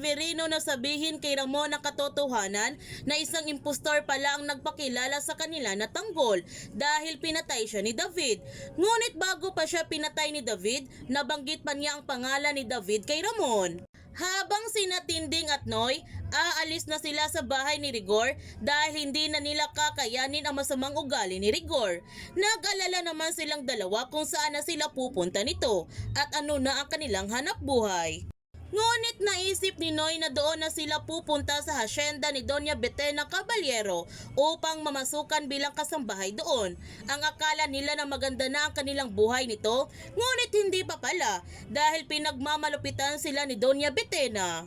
Severino na sabihin kay Ramon ang katotohanan na isang impostor pala ang nagpakilala sa kanila na tanggol dahil pinatay siya ni David. Ngunit bago pa siya pinatay ni David, nabanggit pa niya ang pangalan ni David kay Ramon. Habang sina Tinding at Noy, aalis na sila sa bahay ni Rigor dahil hindi na nila kakayanin ang masamang ugali ni Rigor. Nag-alala naman silang dalawa kung saan na sila pupunta nito at ano na ang kanilang hanap buhay. Ngunit naisip ni Noy na doon na sila pupunta sa hasyenda ni Doña Betena Caballero upang mamasukan bilang kasambahay doon. Ang akala nila na maganda na ang kanilang buhay nito, ngunit hindi pa pala dahil pinagmamalupitan sila ni Doña Betena.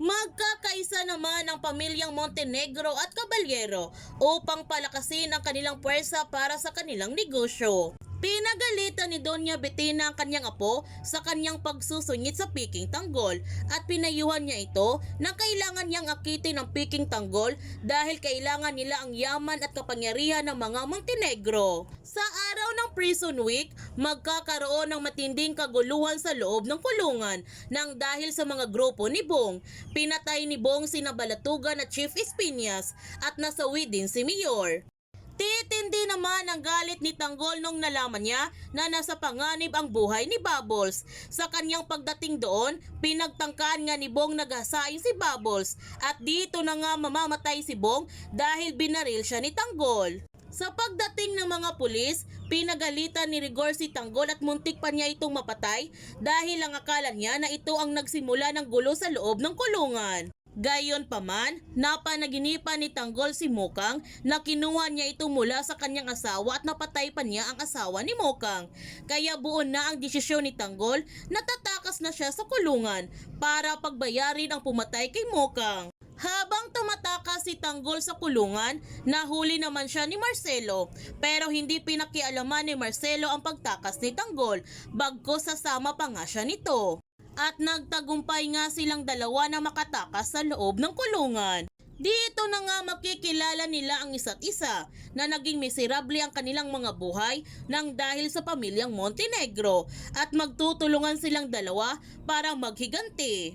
Magkakaisa naman ang pamilyang Montenegro at Caballero upang palakasin ang kanilang puwersa para sa kanilang negosyo. Pinagalitan ni Doña Bettina ang kanyang apo sa kanyang pagsusungit sa piking tanggol at pinayuhan niya ito na kailangan niyang akitin ang piking tanggol dahil kailangan nila ang yaman at kapangyarihan ng mga Montenegro. Sa araw ng prison week, magkakaroon ng matinding kaguluhan sa loob ng kulungan nang dahil sa mga grupo ni Bong. Pinatay ni Bong sina Balatugan at Chief Espinas at nasawi din si Mayor. Naman ang galit ni Tanggol nung nalaman niya na nasa panganib ang buhay ni Bubbles. Sa kanyang pagdating doon, pinagtangkaan nga ni Bong naghasain si Bubbles at dito na nga mamamatay si Bong dahil binaril siya ni Tanggol. Sa pagdating ng mga pulis, pinagalitan ni Rigor si Tanggol at muntik pa niya itong mapatay dahil ang akala niya na ito ang nagsimula ng gulo sa loob ng kulungan. Gayon pa man, napanaginipan ni Tanggol si Mokang na kinuha niya ito mula sa kanyang asawa at napatay pa niya ang asawa ni Mokang. Kaya buo na ang desisyon ni Tanggol na tatakas na siya sa kulungan para pagbayarin ang pumatay kay Mokang. Habang tumatakas si Tanggol sa kulungan, nahuli naman siya ni Marcelo. Pero hindi pinakialaman ni Marcelo ang pagtakas ni Tanggol, bagkos sasama pa nga siya nito. At nagtagumpay nga silang dalawa na makatakas sa loob ng kulungan. Dito na nga makikilala nila ang isa't isa na naging miserable ang kanilang mga buhay nang dahil sa pamilyang Montenegro at magtutulungan silang dalawa para maghiganti.